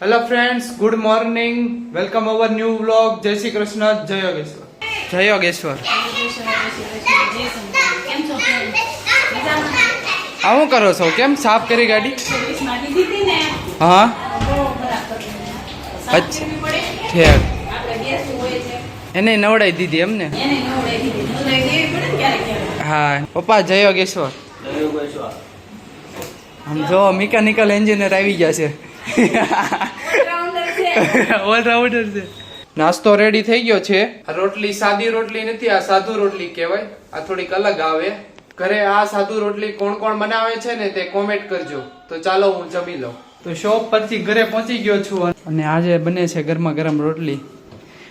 Hello friends good morning welcome our new vlog Jai Shri Krishna જય યોગેશ્વર જય યોગેશ્વર આવું કરો છો? કેમ સાફ કરી ગાડી? હા. અચ્છા. એને નવડાવી દીધી એમને? હા. પપ્પા જય યોગેશ્વર. આમ જો મિકેનિકલ એન્જિનિયર આવી ગયા છે. ઓલરાઉન્ડર છે. નાસ્તો રેડી થઈ ગયો છે. આ રોટલી સાદી રોટલી નથી આ સાધુ રોટલી કહેવાય. આ થોડીક અલગ આવે. ઘરે આ સાધુ રોટલી કોણ કોણ બનાવે છે ને તે કોમેન્ટ કરજો. તો ચાલો હું જમી લઉં. તો શોપ પરથી ઘરે પહોંચી ગયો છું અને આજે બને છે ગરમા ગરમ રોટલી.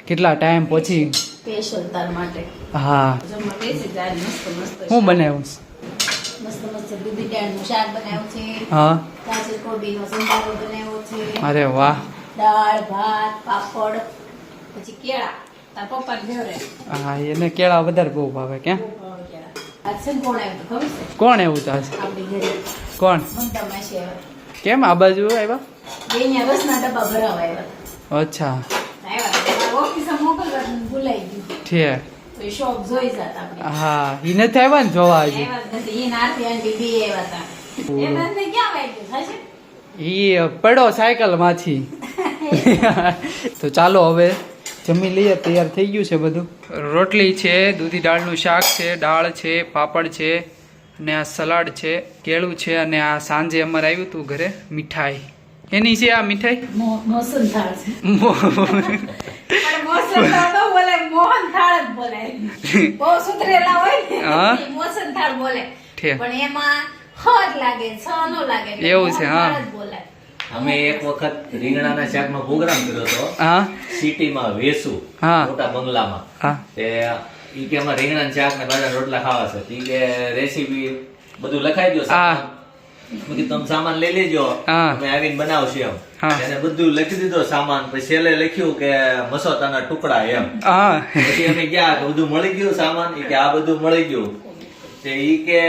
કેટલા ટાઈમ પછી? સ્પેશિયલ તાર માટે. હા. જમવા બેસી જાય મસ્ત મસ્ત હું બનાવ્યું મસ્ત મસ્ત દૂધી દાળનું શાક બનાવ્યું છે. હા. કાચી કોબીનો સંભારો બનાવ્યો છે અરે વાહ. દાળ ભાત પાપડ પછી કેળા. તાર પપ્પા ઘરે હા એને કેળા વધારે બહુ ભાવે આજ ને કોણ એવું તો આજે? કોણ? કેમ આ બાજુ આવ્યા? અચ્છા. ઠીક. એ હા ઈ નથી આવ્યા ને જોવા હજી? આવ્યા જ નથી. ઈ પડો સાયકલમાંથી તો ચાલો હવે જમી લઈએ તૈયાર થઈ ગયું છે બધું. રોટલી છે દૂધી દાળનું શાક છે દાળ છે પાપડ છે અને આ સલાડ છે કેળું છે અને આ સાંજે અમારે આવ્યું હતું ઘરે મીઠાઈ. એની છે આ મીઠાઈ? મો- મોસમ થાળ છે. મો- પણ મોસમ થાળ ન બોલે મોહન થાળ બોલે બહુ સુધરેલા હોય ને હા. થાળ બોલે. પણ એમાં હ લાગે છ નો લાગે એવું છે, હા. અમે એક વખત રીંગણાના શાકનો પ્રોગ્રામ કર્યો હતો. હા. સિટીમાં વેસુ મોટા બંગલામાં. તે ઈ કે અમારે રીંગણાના શાક ને બાજરાના રોટલા ખાવા છે. ઈ કે રેસીપી બધું લખાઈ દો હા. તમે સામાન લઈ લેજો. અમે આવીને બનાવશું એમ. એને બધું લખી દીધો સામાન. પછી છેલ્લે લખ્યું કે મસોતાના ટુકડા એમ. પછી અમે ગયા કે બધું મળી ગયું સામાન. ઈ કે આ બધું મળી ગયું. તે ઈ કે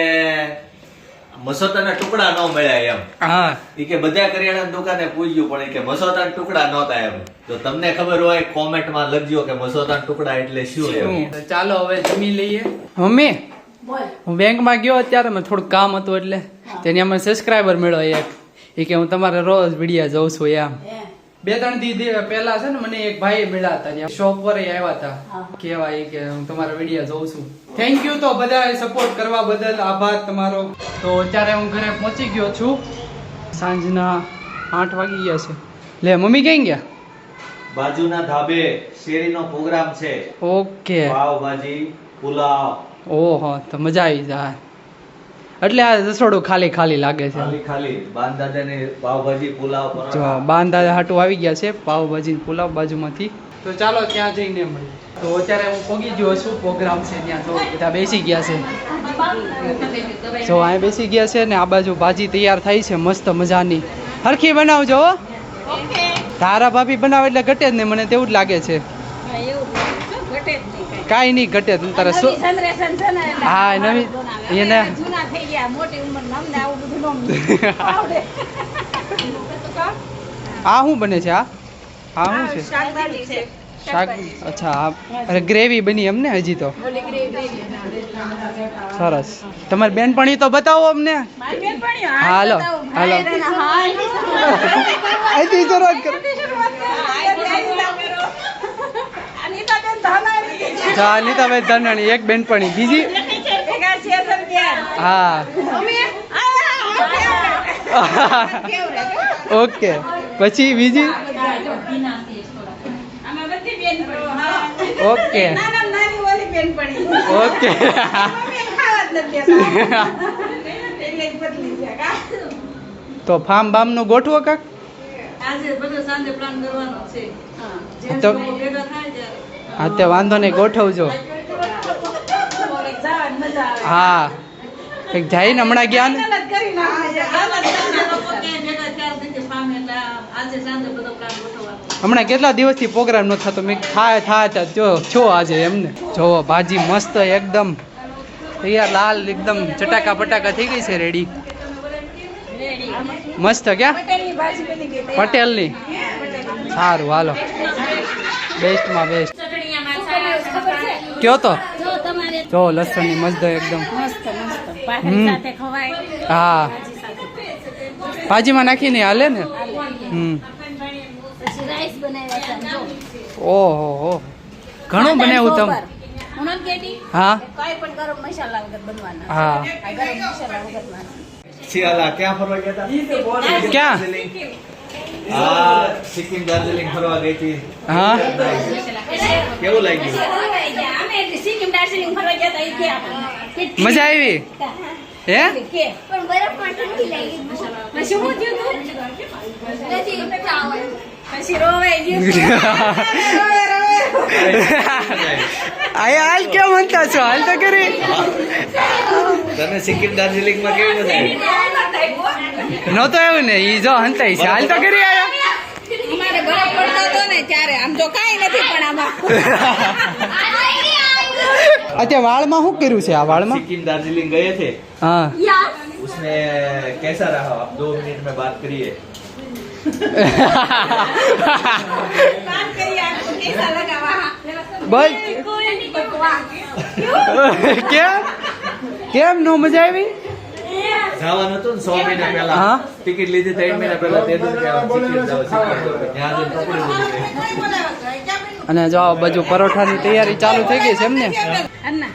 મસોતાના ટુકડા ન મળ્યા એમ. હા. ઈ કે બધા કરિયાણા દુકાને પૂછ્યું પણ એ કે મસોતાના ટુકડા નહોતા એમ. તો તમને ખબર હોય કોમેન્ટમાં લખજો કે મસોતાના ટુકડા એટલે શું એમ. ચાલો હવે જમી લઈએ. મમ્મી હું હું બેંકમાં ગયો અત્યારે મને થોડું કામ હતું એટલે. તેની અમે સબસ્ક્રાઈબર મળ્યો એક. એ કે હું તમારે રોજ વિડીયા જોઉં છું એમ. બે ત્રણ દી પહેલા છે ને મને એક ભાઈ મળ્યા હતા ત્યાં. શોપ પર આવ્યા હતા. કેવાય કે હું તમારા વીડિયો જોઉં છું. થેન્ક યુ તો બધા સપોર્ટ કરવા બદલ આભાર તમારો. તો અત્યારે હું ઘરે પહોંચી ગયો છું. સાંજના આઠ વાગી ગયા છે. લે મમ્મી ક્યાં ગયા? બાજુના ધાબે શેરીનો પ્રોગ્રામ છે. ઓકે. પાવભાજી પુલાવ. ઓહો તો મજા આવી જાય. એટલે આ રસોડું ખાલી ખાલી લાગે છે. ખાલી ખાલી. બાન દાદાની પાવભાજી પુલાવ જો બાંધાદા બાંધા હાટું આવી ગયા છે પાવભાજી પુલાવ બાજુમાંથી. તો ચાલો ત્યાં જઈને મળીએ. તો અત્યારે હું પોગી ગયો છું પ્રોગ્રામ છે ત્યાં. તો બધા બેસી ગયા છે. જો અહીં બેસી ગયા છે ને આ બાજુ ભાજી તૈયાર થઈ છે મસ્ત મજાની. હરખી બનાવજો હો. તારા ભાભી બનાવે એટલે ઘટે જ નહીં મને તેવું જ લાગે છે. એવું ઘટે જ નહીં. કાંઈ. નહીં ઘટે તું તારે શું હા, નવી- એને- જૂના થઈ ગયા મોટી ઉંમરના અમને આવું બધું ન આવડે. આ શું બને છે આ? હા શું છે? શાકભાજી શાક અચ્છા આ અરે ગ્રેવી બની એમને હજી તો. સરસ. તમારી બેનપણી તો બતાવો અમને. હા, હાલો, હાલો. અહીંથી શરૂઆત કરો ધાનાણી. જા નીતાભાઈ ધાનાણી એક બેનપણી બીજી? હા? ઓકે પછી બીજી હા. ઓકે. ઓકે? તો ફાર્મ બામનું ગોઠવો કાક આજે બધો સાંજે પ્લાન કરવાનો છે. હા. તો ભેગા થાય ત્યારે હા તે વાંધો નહીં ગોઠવજો. હા. એક જઈને હમણાં ગયા ને? હમણાં કેટલા દિવસથી પ્રોગ્રામ ન થતો? મેં થાય થાય થાય જો છો આજે એમને. જોવો ભાજી મસ્ત એકદમ તૈયાર લાલ એકદમ ચટાકા પટાકા થઈ ગઈ છે રેડી મસ્ત ક્યાં? પટેલની. સારું હાલો. બેસ્ટમાં બેસ્ટ. કયો તો? જો લસણની મસ્ત એકદમ. હા. ભાજીમાં નાખીને હાલે ને? હમ. ઓહો હો. ઘણું બનાવ્યું તમે? હા. હા. શિયાળા ક્યાં ફરવા ગયા હતા? ક્યાં? હા સિક્કિમ. દાર્જિલિંગ ફરવા ગઈ હતી. હા? કેવું લાગ્યું. મજા આવી? હે? કે. પણ બરફમાં ઠંડી લાગી. પછી રોવે. આયા હાલ કેમ म्हणता છો હાલ તો કરી તને સિક્કિમ દાર્જિલિંગ માં કેવું મજા આવી નહોતો એવું ને ઈ જો હંતાઈ છે હાલ તો કરી આયા અમારે બરફ પડતો હતો ને ત્યારે આમ તો કાંઈ નથી પણ આમાં અત્યારે વાળમાં શું કર્યું છે આ વાળમાં सिक्किम दार्जिलिंग गए थे હા उसमें कैसा रहा आप दो मिनट में बात करिए બોલ. કેમ? કેમ? નો મજા આવી? જવાનું હતું ને સો મહિના પહેલા. ટિકિટ લીધી ત્રણ મહિના પહેલા તે દિવસે કે સિક્કિમ જાવ સિક્કિમ જાવ. ત્યાં જઈને પકડી લીધી અને જો બાજુ પરોઠાની તૈયારી ચાલુ થઈ ગઈ છે એમ ને? અન્ના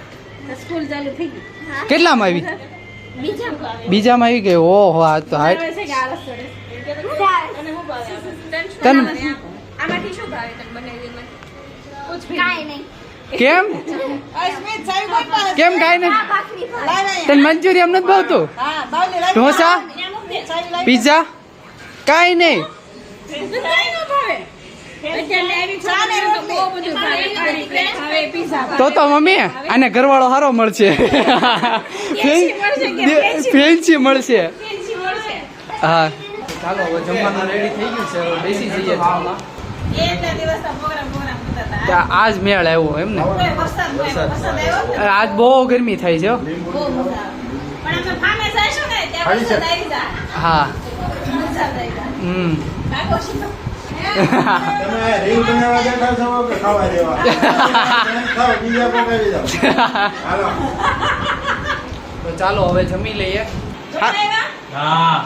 સ્કૂલ ચાલુ થઈ ગઈ. કેટલામાં આવી? બીજા બીજામાં આવી ગઈ? ઓહો આ તો હાઈ તન આમાંથી શું ભાવે તને બનાવી નહીં. કેમ? કેમ કાંઈ નથી તને મંચુરિયમ નથી ભાવતું? ઢોસા? પીઝા? કાંઈ નહીં. તો તો તો મમ્મી આને ઘરવાળો સારો મળશે. ફેન્સી મળશે. હા. ચાલો હવે જમવાનું રેડી થઈ ગયું છે હવે બેસી જઈએ જમવા. આજ મેળ આવ્યો એમ ને? આજ બહુ ગરમી થાય છે હો. હમ. તો ચાલો હવે જમી લઈએ. હા.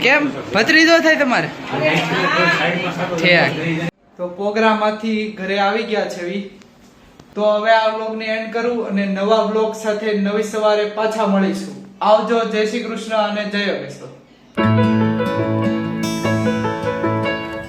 કેમ? ભત્રીજો થાય તમારે? તો પ્રોગ્રામમાંથી ઘરે આવી ગયા છે તો હવે આ વ્લોગને એન્ડ કરું અને નવા વ્લોગ સાથે નવી સવારે પાછા મળીશું. આવજો, જય શ્રી કૃષ્ણ અને જય અગેશ્વર